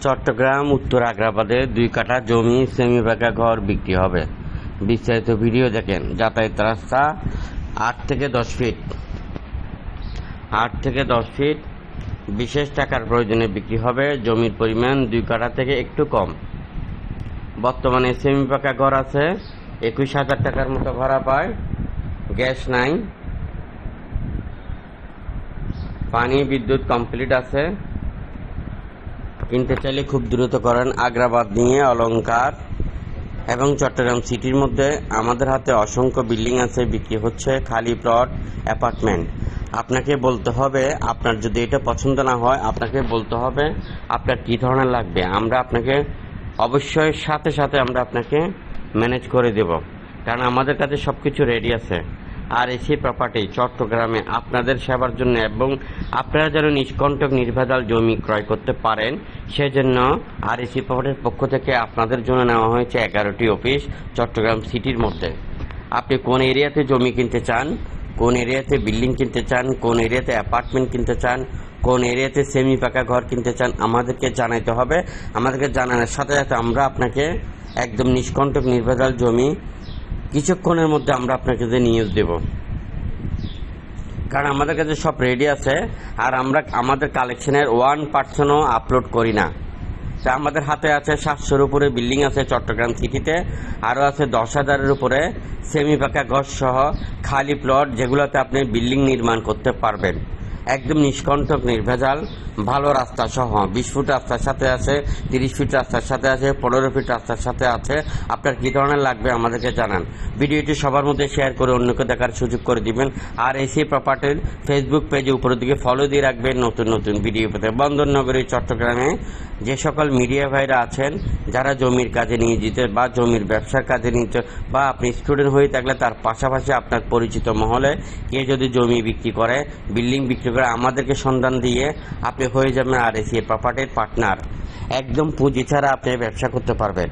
চট্টগ্রাম, উত্তর আগ্রাবাদে দুই কাঠা জমি সেমি পাকা ঘর বিক্রি হবে। বিস্তারিত ভিডিও দেখেন। যাতায়াত রাস্তা আট থেকে দশ ফিট। আট থেকে দশ ফিট। বিশেষ টাকার প্রয়োজনে বিক্রি হবে। জমির পরিমাণ দুই কাঠা থেকে একটু কম। বর্তমানে সেমি পাকা ঘর আছে। একুশ হাজার টাকার মতো ভাড়া পায়। গ্যাস নাই। পানি, বিদ্যুৎ কমপ্লিট আছে। কিনতে চাইলে খুব দ্রুত করেন আগ্রাবাদ নিয়ে অলঙ্কার এবং চট্টগ্রাম সিটির মধ্যে আমাদের হাতে অসংখ্য বিল্ডিং আছে, বিক্রি হচ্ছে, খালি প্লট, অ্যাপার্টমেন্ট। আপনাকে বলতে হবে, আপনার যদি এটা পছন্দ না হয়, আপনাকে বলতে হবে আপনার কী ধরনের লাগবে। আমরা আপনাকে অবশ্যই সাথে সাথে আমরা আপনাকে ম্যানেজ করে দেব। কারণ আমাদের কাছে সব কিছু রেডি আছে। আর এসি প্রপার্টি চট্টগ্রামে আপনাদের সেবার জন্য এবং আপনারা যেন নিষ্কণ্টক নির্ভেজাল জমি ক্রয় করতে পারেন, সেজন্য আর এসি প্রপার্টির পক্ষ থেকে আপনাদের জন্য নেওয়া হয়েছে এগারোটি অফিস চট্টগ্রাম সিটির মধ্যে। আপনি কোন এরিয়াতে জমি কিনতে চান, কোন এরিয়াতে বিল্ডিং কিনতে চান, কোন এরিয়াতে অ্যাপার্টমেন্ট কিনতে চান, কোন এরিয়াতে সেমি পাকা ঘর কিনতে চান, আমাদেরকে জানাইতে হবে। আমাদেরকে জানানোর সাথে সাথে আমরা আপনাকে একদম নিষ্কণ্টক নির্ভেজাল জমি কিছুক্ষণের মধ্যে আমরা আপনাকে যে নিউজ দেব। কারণ আমাদের কাছে সব রেডি আছে, আর আমরা আমাদের কালেকশনের ওয়ান পার্সেন্টও আপলোড করি না। তা আমাদের হাতে আছে সাতশোর উপরে বিল্ডিং আছে চট্টগ্রাম সিটিতে আরও আছে দশ হাজারের উপরে সেমি পাকা ঘর সহ খালি প্লট যেগুলোতে আপনি বিল্ডিং নির্মাণ করতে পারবেন। একদম নিষ্কণ্ঠক নির্ভেজাল, ভালো রাস্তা সহ বিশ ফুট রাস্তার সাথে আছে, তিরিশ ফিট রাস্তার সাথে আছে, পনেরো ফিট রাস্তার সাথে আছে। আপনার কী ধরনের লাগবে আমাদেরকে জানান। ভিডিওটি সবার মধ্যে শেয়ার করে অন্যকে দেখার সুযোগ করে দিবেন। আর এসি প্রপার্টির ফেসবুক পেজে উপরের দিকে ফলো দিয়ে রাখবেন নতুন নতুন ভিডিও পেতে। বন্দরনগরী, চট্টগ্রামে যে সকল মিডিয়া ভাইরা আছেন, যারা জমির কাজে নিয়োজিত বা জমির ব্যবসার কাজে নিয়োজিত বা আপনি স্টুডেন্ট হয়ে থাকলে তার পাশাপাশি আপনার পরিচিত মহলে কে যদি জমি বিক্রি করে বিল্ডিং বিক্রি করে আমাদেরকে সন্ধান দিয়ে আপনি হয়ে যাবেন আর এসি প্রপার্টির পার্টনার একদম পুঁজি ছাড়া আপনি ব্যবসা করতে পারবেন।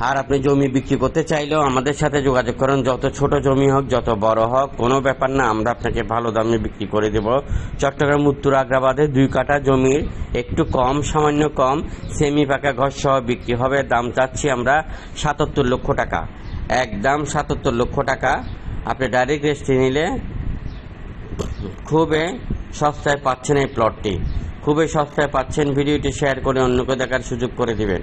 আর আপনি জমি বিক্রি করতে চাইলেও আমাদের সাথে যোগাযোগ করুন। যত ছোট জমি হোক, যত বড় হোক, কোনো ব্যাপার না, আমরা আপনাকে ভালো দামে বিক্রি করে দেব। চট্টগ্রাম, উত্তর আগ্রাবাদে দুই কাঠা জমির একটু কম, সামান্য কম সেমি পাকা ঘর সহ বিক্রি হবে। দাম চাচ্ছি আমরা সাতাত্তর লক্ষ টাকা। একদম সাতাত্তর লক্ষ টাকা। আপনি ডাইরেক্ট রেস্টে নিলে খুবই সস্তায় পাচ্ছেন এই প্লটটি খুবই সস্তায় পাচ্ছেন। ভিডিওটি শেয়ার করে অন্যকে দেখার সুযোগ করে দিবেন।